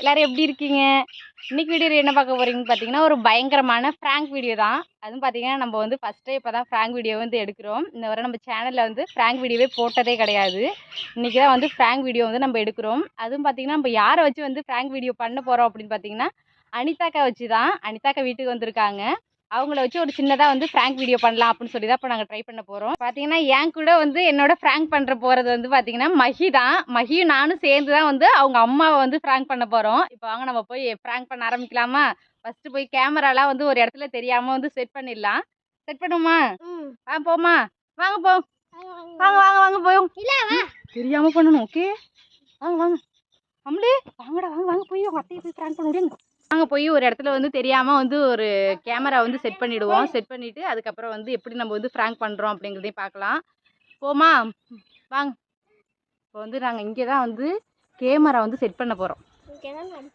எல்லாரும் எப்படி இருக்கீங்க? இன்னைக்கு வீடியோ என்ன பார்க்க போறீங்கன்னு பார்த்தீங்கன்னா ஒரு பயங்கரமான ஃப்ராங்க் வீடியோ தான். அதுவும் பார்த்தீங்கன்னா நம்ம வந்து ஃபஸ்ட்டே இப்போ தான் ஃப்ராங்க் வீடியோ வந்து எடுக்கிறோம். இந்த வரை நம்ம சேனலில் வந்து ஃப்ராங்க் வீடியோவே போட்டதே கிடையாது. இன்றைக்கி தான் வந்து ஃப்ராங்க் வீடியோ வந்து நம்ம எடுக்கிறோம். அதுவும் பார்த்தீங்கன்னா நம்ம யாரை வச்சு வந்து ஃப்ராங்க் வீடியோ பண்ண போகிறோம் அப்படின்னு பார்த்தீங்கன்னா அனிதாக்கா வச்சு தான் அனிதாக்கா வீட்டுக்கு வந்திருக்காங்க. அவங்கள வச்சு ஒரு சின்னதாக வந்து ஃப்ராங்க் வீடியோ பண்ணலாம் அப்படின்னு சொல்லி தான் இப்போ நாங்கள் ட்ரை பண்ண போகிறோம் பார்த்தீங்கன்னா என் கூட வந்து என்னோட ஃப்ராங்க் பண்ணுற போகிறது வந்து பார்த்தீங்கன்னா மஹி தான். மஹியும் நானும் சேர்ந்து தான் வந்து அவங்க அம்மாவை வந்து ஃப்ராங்க் பண்ண போகிறோம் இப்போ வாங்க நம்ம போய் ஃப்ராங்க் பண்ண ஆரம்பிக்கலாமா? ஃபஸ்ட்டு போய் கேமராலாம் வந்து ஒரு இடத்துல தெரியாமல் வந்து செட் பண்ணிடலாம். செட் பண்ணுமா ஆ போமா வாங்க போ. வாங்க வாங்க. வாங்க போயும் தெரியாமல் பண்ணணும் ஓகே வாங்க வாங்க. அம்லே வாங்கடா வாங்க வாங்க போய் உங்கள் அத்தையை போய் ஃப்ராங்க் பண்ண முடியுங்க வாங்க போய் ஒரு இடத்துல வந்து தெரியாமல் வந்து ஒரு கேமரா வந்து செட் பண்ணிவிடுவோம் செட் பண்ணிவிட்டு அதுக்கப்புறம் வந்து எப்படி நம்ம வந்து ஃப்ராங்க் பண்ணுறோம் அப்படிங்கிறதையும் பார்க்கலாம். போமா வாங்க. இப்போ வந்து நாங்கள் இங்கே தான் வந்து கேமரா வந்து செட் பண்ண போகிறோம்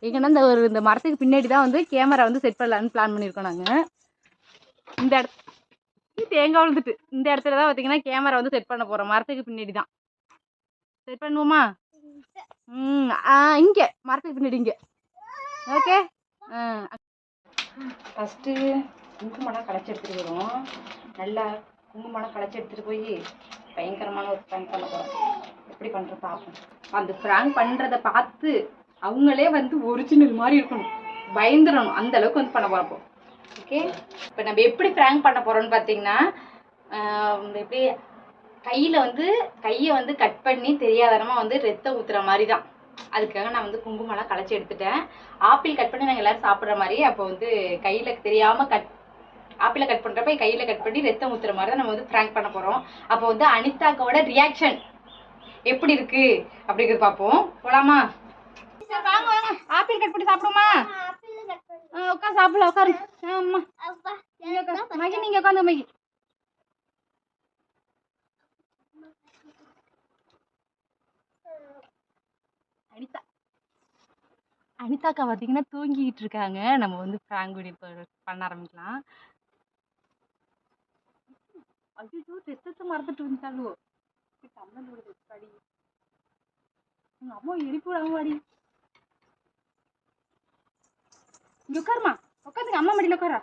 எங்கன்னா இந்த ஒரு இந்த மரத்துக்கு பின்னாடி தான் வந்து கேமரா வந்து செட் பண்ணலான்னு பிளான் பண்ணியிருக்கோம் நாங்கள் இந்த இடத்து தேங்காய் விழுந்துட்டு. இந்த இடத்துல தான் பார்த்தீங்கன்னா கேமரா வந்து செட் பண்ண போகிறோம் மரத்துக்கு பின்னாடி தான் செட் பண்ணுவோமா ம் இங்கே. மரத்துக்கு பின்னாடி இங்கே. ஓகே ஃபஸ்ட்டு குங்குமம்லாம் களைச்சி எடுத்துகிட்டு வரும் நல்லா குங்குமம்லாம் களைச்சி எடுத்துகிட்டு போய் பயங்கரமான ஒரு ப்ராங்க் பண்ண போகிறோம் எப்படி பண்ணுற பார்ப்போம் அந்த ப்ராங்க் பண்ணுறத பார்த்து அவங்களே வந்து ஒரிஜினல் மாதிரி இருக்கணும். பயந்துடணும். அந்த அளவுக்கு வந்து பண்ண பார்ப்போம் ஓகே இப்போ நம்ம எப்படி ப்ராங்க் பண்ண போகிறோம்னு பார்த்தீங்கன்னா எப்படி கையில் வந்து கையை வந்து கட் பண்ணி தெரியாதனமாக வந்து ரத்தம் ஊற்றுற மாதிரி தான் அதுக்காக நான் வந்து குங்குமம்லாம் களைச்சி எடுத்துட்டேன். ஆப்பிள் கட் பண்ணி நாங்கள் எல்லாரும் சாப்பிட்ற மாதிரி அப்போ வந்து கையில் தெரியாமல் கட் ஆப்பிளை கட் பண்ணுறப்ப கையில் கட் பண்ணி ரத்தம் ஊற்றுற மாதிரி தான் நம்ம வந்து ப்ராங்க் பண்ண போகிறோம் அப்போ வந்து அனிதாக்காவோட ரியாக்ஷன் எப்படி இருக்கு? அப்படிங்கிறது பார்ப்போம். போலாமா? சரி, வாங்க வாங்க. ஆப்பிள் கட் பண்ணி சாப்பிடுமா உட்காந்து சாப்பிடலாம் உட்காரு. ஆமா நீங்க உட்காரு. மகி நீங்க உட்காந்து மகி. அனிதாக்கா பார்த்தீங்கன்னா தூங்கிக்கிட்டு இருக்காங்க. நம்ம வந்து ஃப்ராங்க் வீடியோ பண்ண ஆரம்பிக்கலாம். ஐயோ ரத்தத்தை மறந்துட்டு வந்துட்டாலோ தமிழோட ரெக்காடி எங்க அம்மா எரிப்பு விடாம வாடி. இங்கே உட்காருமா உட்காந்துங்க அம்மா மடியில் உட்காரா.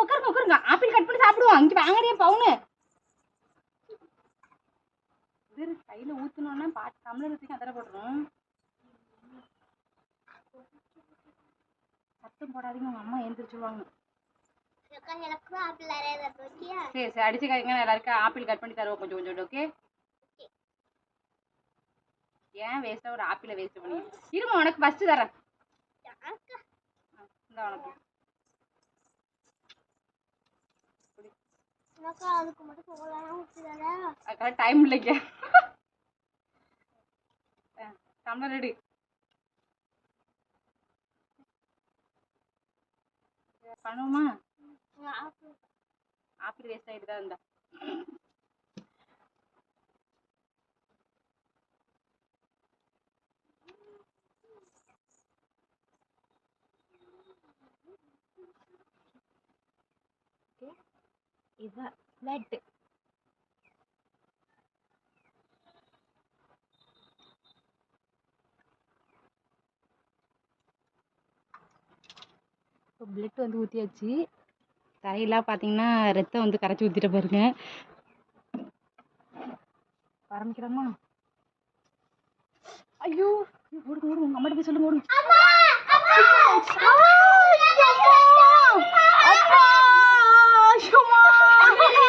உட்காருங்க உட்காருங்க. ஆப்பிள் கட் பண்ணி சாப்பிடுவோம் இங்க வாங்கடியே பவுனு இது கையில அதில் போட்டுரும் சத்தம் போடாதீங்க உங்க அம்மா எழுந்திரிச்சிருவாங்க சரி சரி அடிச்சுக்காதீங்க நான் எல்லாருக்கும் ஆப்பிள் கட் பண்ணி தருவோம் கொஞ்சம் கொஞ்சம் ஓகே? ஏன் வேஸ்ட்டாக ஒரு ஆப்பிளை வேஸ்ட் பண்ணி? இருமா உனக்கு ஃபஸ்ட்டு தரேன். இந்த உனக்கு. அதுக்கு மட்டும் டைம் இல்லைங்க. டம்ளர் ரெடி பண்ணுவோமா ஆப்பிள் வேஸ்ட் ஆகிட்டு தான் இருந்தா இப்போ பிளட் வந்து ஊற்றியாச்சு தரையெல்லாம் பார்த்தீங்கன்னா ரத்தம் வந்து கரைச்சி ஊற்றிட்ட பாருங்க. ஆரம்பிக்கிறோமா ஐயோ ஐயோ, ஓடுங்க ஓடுங்க உங்கள் அம்மாட்ட போய் சொல்லுங்க ஓடுங்க. என்னாச்சு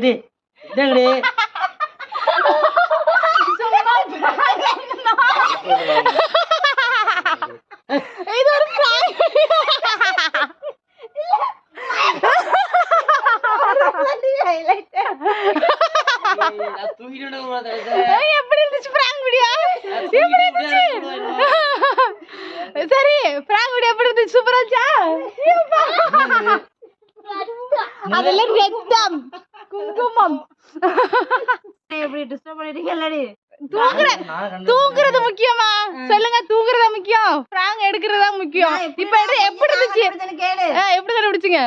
ரெடி என்னங்கடி இது ஒரு எப்படி இருந்துச்சு இருந்துச்சு பிராங்க் வீடியோ எப்படி இருந்துச்சு சரி பிராங்க் வீடியோ எப்படி இருந்துச்சு சூப்பரா இருந்துச்சா அதெல்லாம் ரத்தம் குங்குமம். இப்படி டிஸ்டர்ப் பண்ணிட்டீங்க இல்லடி. தூங்குற தூங்குறது முக்கியமா? சொல்லுங்க தூங்குறதா முக்கியம்? பிராங்க் எடுக்கிறதா முக்கியம்? இப்ப எப்படி இருந்துச்சு? எப்படி கண்டுபிடிச்சிங்க?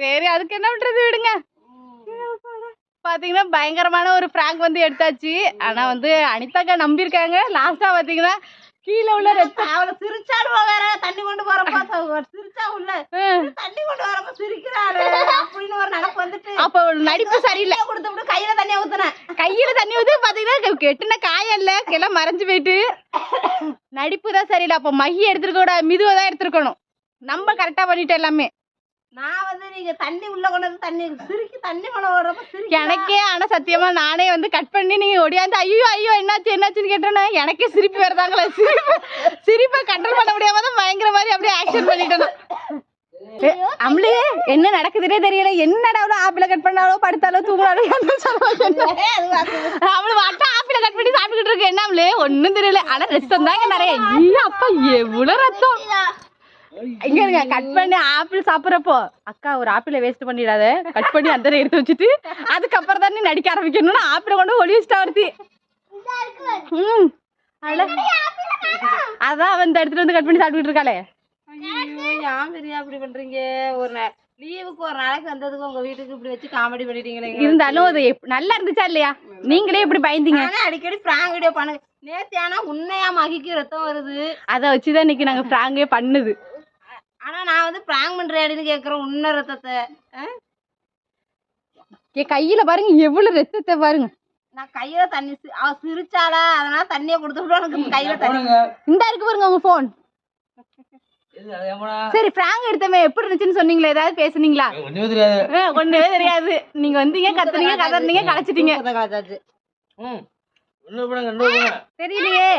சரி அதுக்கு என்ன பண்றது விடுங்க. பாத்தீங்கன்னா பயங்கரமான ஒரு பிராங்க் வந்து எடுத்தாச்சு. ஆனா வந்து அனிதாக்கா நம்பியிருக்காங்க. லாஸ்டா பாத்தீங்கன்னா கீழே உள்ள ரத்தம். அவளை சிரிச்சாடுவா வேற தண்ணி கொண்டு போறப்ப சிரிச்சா உள்ள. தண்ணி கொண்டு வரப்ப சிரிக்கிறாரு அப்படின்னு ஒரு நினப்பு வந்துட்டு. அப்ப நடிப்பு சரியில்லை. கொடுத்து விட்டு கையில தண்ணியை ஊத்துனேன். கையில தண்ணி ஊத்தி பாத்தீங்கன்னா கெட்டின காயம் இல்ல கிளை மறைஞ்சு போயிட்டு. நடிப்பு தான் சரியில்லை. அப்ப மகி எடுத்துருக்க கூடாது மிதுவை தான் எடுத்துருக்கணும். நம்ம கரெக்டா பண்ணிட்டோம் எல்லாமே. நான் வந்து நீங்க தண்ணி உள்ள கொண்டு வந்து தண்ணி சிரிக்கி தண்ணி மழை ஓடுறப்ப சிரிக்க எனக்கே ஆனா சத்தியமா நானே வந்து கட் பண்ணி நீங்க ஒடியாந்து ஐயோ ஐயோ என்னாச்சு என்னாச்சுன்னு கேட்டோன்னா எனக்கே சிரிப்பு வருதாங்களே? சிரிப்பு சிரிப்பை கண்ட்ரோல் பண்ண முடியாம தான் பயங்கர மாதிரி அப்படியே ஆக்ஷன் பண்ணிட்டேன் அம்லே என்ன நடக்குதுன்னே தெரியல. என்னடா அவ்வளோ ஆப்பிள கட் பண்ணாலோ படுத்தாலோ தூங்கினாலோ என்ன சொல்லுவாங்க அவளு வாட்டா ஆப்பிள கட் பண்ணி சாப்பிட்டுக்கிட்டு இருக்கு. என்ன அம்லே? ஒண்ணும் தெரியல. ஆனா ரத்தம் தாங்க நிறைய. ஐயோ அப்பா எவ்வளவு ரத்தம்? இங்க இருங்க கட் பண்ணி ஆப்பிள் சாப்பிடுறப்போ. அக்கா ஒரு ஆப்பிளை வேஸ்ட் பண்ணிடாத. கட் பண்ணி அந்த எடுத்து வச்சுட்டு அதுக்கப்புறம் தான் நடிக்க ஆரம்பிக்கணும்னு ஆப்பிளை கொண்டு ஒளி வச்சுட்டா ஒருத்தி ம். அதான் இந்த இடத்துல வந்து கட் பண்ணி சாப்பிட்டுட்டு இருக்காளே. ஏன் பிரியா இப்படி பண்றீங்க? ஒரு லீவுக்கு ஒரு நாளைக்கு வந்ததுக்கு உங்க வீட்டுக்கு இப்படி வச்சு காமெடி பண்ணிட்டீங்களே இருந்தாலும் அது நல்லா இருந்துச்சா இல்லையா? நீங்களே எப்படி பயந்தீங்க? அடிக்கடி பிராங்க் வீடியோ பண்ணுங்க. நேத்து ஆனா உண்மையா மகிக்கு ரத்தம் வருது. அதை வச்சுதான் இன்னைக்கு நாங்க பிராங்கே பண்ணுது. வந்து பிராங்க் பண்றேன்னு கேக்குறேன் உண்மை ரத்தத்தை? என் கையில பாருங்க எவ்வளவு ரத்தத்தை பாருங்க. நான் கையில தண்ணி அவ சிரிச்சாளா அதனால தண்ணியை கொடுத்து விட்டு உனக்கு கையில தண்ணி. இந்த இருக்கு பாருங்க உங்க போன் சரி பிராங்க் எடுத்தமே எப்படி இருந்துச்சுன்னு சொன்னீங்களா ஏதாவது பேசுனீங்களா? ஒண்ணுமே தெரியாது. ஆ, ஒண்ணுமே தெரியாது. நீங்க வந்தீங்க கத்துனீங்க கதறீங்க போடுங்க தெரியலையே.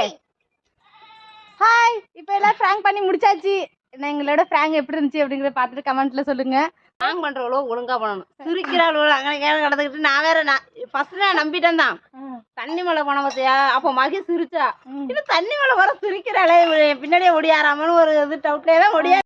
ஹாய் இப்போ எல்லாம் பிராங்க் பண்ணி முடிச்சாச்சு. நான் எங்களோட பிராங்க் எப்படி இருந்துச்சு அப்படிங்கறத பார்த்துட்டு கமெண்ட்ல சொல்லுங்க. பிராங்க் பண்றவளோ ஒழுங்கா பண்ணணும். சிரிக்கிறாளோ அங்கே கேள கிடந்துக்கிட்டு நான் வேற நான் ஃபர்ஸ்ட் நான் நம்பிட்டேன் தான் தண்ணி மலை போன பார்த்தியா? அப்போ மகி சிரிச்சா. இன்னும் தண்ணி மலை வர சிரிக்கிறாளே பின்னாடியே ஒடியாராமன்னு ஒரு இது டவுட்லேயே தான் ஒடியா